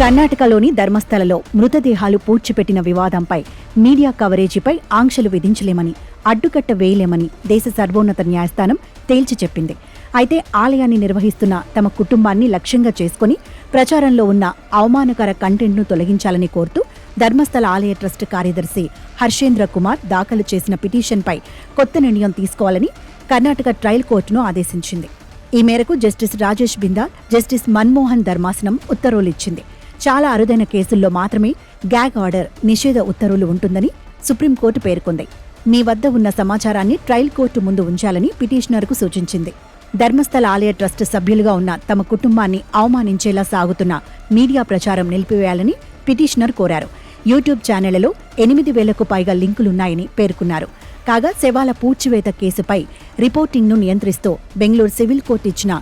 కర్ణాటకలోని ధర్మస్థలలో మృతదేహాలు పూడ్చిపెట్టిన వివాదంపై మీడియా కవరేజీపై ఆంక్షలు విధించలేమని అడ్డుకట్ట వేయలేమని దేశ సర్వోన్నత న్యాయస్థానం తేల్చి చెప్పింది. అయితే ఆలయాన్ని నిర్వహిస్తున్న తమ కుటుంబాన్ని లక్ష్యంగా చేసుకుని ప్రచారంలో ఉన్న అవమానకర కంటెంట్ను తొలగించాలని కోరుతూ ధర్మస్థల ఆలయ ట్రస్ట్ కార్యదర్శి హర్షేంద్ర కుమార్ దాఖలు చేసిన పిటిషన్పై కొత్త నిర్ణయం తీసుకోవాలని కర్ణాటక ట్రయల్ కోర్టును ఆదేశించింది. ఈ మేరకు జస్టిస్ రాజేష్ బిందా జస్టిస్ మన్మోహన్ ధర్మాసనం ఉత్తర్వులిచ్చింది. చాలా అరుదైన కేసుల్లో మాత్రమే గ్యాగ్ ఆర్డర్ నిషేధ ఉత్తర్వులు ఉంటుందని సుప్రీంకోర్టు పేర్కొంది. మీ వద్ద ఉన్న సమాచారాన్ని ట్రయల్ కోర్టు ముందు ఉంచాలని పిటిషనర్కు సూచించింది. ధర్మస్థల ఆలయ ట్రస్ట్ సభ్యులుగా ఉన్న తమ కుటుంబాన్ని అవమానించేలా సాగుతున్న మీడియా ప్రచారం నిలిపివేయాలని పిటిషనర్ కోరారు. యూట్యూబ్ ఛానళ్ళలో ఎనిమిది వేలకు పైగా లింకులున్నాయని పేర్కొన్నారు. కాగా శవాల పూడ్చివేత కేసుపై రిపోర్టింగ్ను నియంత్రిస్తూ బెంగళూరు సివిల్ కోర్టు ఇచ్చిన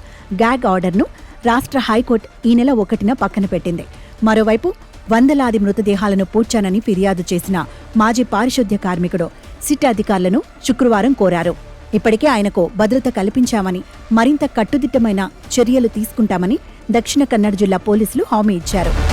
గ్యాగ్ ఆర్డర్ను రాష్ట్ర హైకోర్టు ఈ నెల ఒకటిన పక్కన పెట్టింది. మరోవైపు వందలాది మృతదేహాలను పూడ్చానని ఫిర్యాదు చేసిన మాజీ పారిశుద్ధ్య కార్మికుడు సిట్ అధికారులను శుక్రవారం కోరారు. ఇప్పటికే ఆయనకు భద్రత కల్పించామని మరింత కట్టుదిట్టమైన చర్యలు తీసుకుంటామని దక్షిణ కన్నడ జిల్లా పోలీసులు హామీ ఇచ్చారు.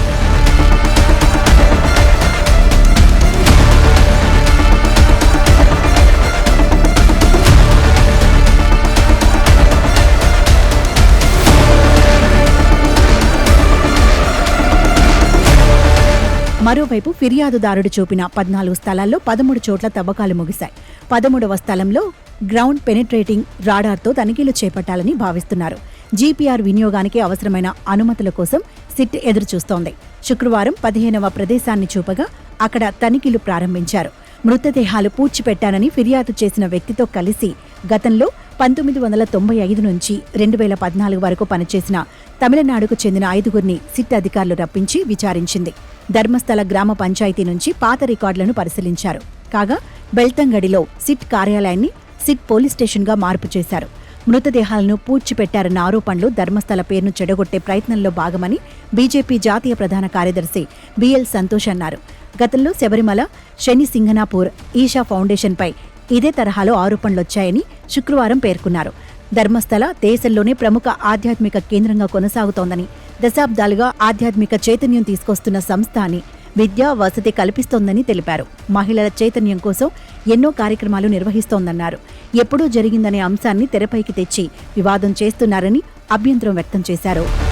మరోవైపు ఫిర్యాదుదారుడు చూపిన పద్నాలుగు స్థలాల్లో పదమూడు చోట్ల తవ్వకాలు ముగిశాయి. పదమూడవ స్థలంలో గ్రౌండ్ పెనిట్రేటింగ్ రాడార్తో తనిఖీలు చేపట్టాలని భావిస్తున్నారు. జీపీఆర్ వినియోగానికి అవసరమైన అనుమతుల కోసం సిట్ ఎదురుచూస్తోంది. శుక్రవారం పదిహేనవ ప్రదేశాన్ని చూపగా అక్కడ తనిఖీలు ప్రారంభించారు. మృతదేహాలు పూడ్చిపెట్టానని ఫిర్యాదు చేసిన వ్యక్తితో కలిసి గతంలో పంతొమ్మిది వందల తొంభై ఐదు నుంచి రెండు వేల పద్నాలుగు వరకు పనిచేసిన తమిళనాడుకు చెందిన ఐదుగురిని సిట్ అధికారులు రప్పించి విచారించింది. ధర్మస్థల గ్రామ పంచాయతీ నుంచి పాత రికార్డులను పరిశీలించారు. కాగా బెల్తంగడిలో సిట్ కార్యాలయాన్ని సిట్ పోలీస్ స్టేషన్గా మార్పు చేశారు. మృతదేహాలను పూడ్చిపెట్టారన్న ఆరోపణలు ధర్మస్థల పేరును చెడగొట్టే ప్రయత్నంలో భాగమని బీజేపీ జాతీయ ప్రధాన కార్యదర్శి బిఎల్ సంతోష్ అన్నారు. గతంలో శబరిమల శని సింగనాపూర్ ఈషా ఫౌండేషన్పై ఇదే తరహాలో ఆరోపణలొచ్చాయని శుక్రవారం పేర్కొన్నారు. ధర్మస్థల దేశంలోనే ప్రముఖ ఆధ్యాత్మిక కేంద్రంగా కొనసాగుతోందని దశాబ్దాలుగా ఆధ్యాత్మిక చైతన్యం తీసుకొస్తున్న సంస్థ అని విద్యా వసతి కల్పిస్తోందని తెలిపారు. మహిళల చైతన్యం కోసం ఎన్నో కార్యక్రమాలు నిర్వహిస్తోందన్నారు. ఎప్పుడూ జరిగిందనే అంశాన్ని తెరపైకి తెచ్చి వివాదం చేస్తున్నారని అభ్యంతరం వ్యక్తం చేశారు.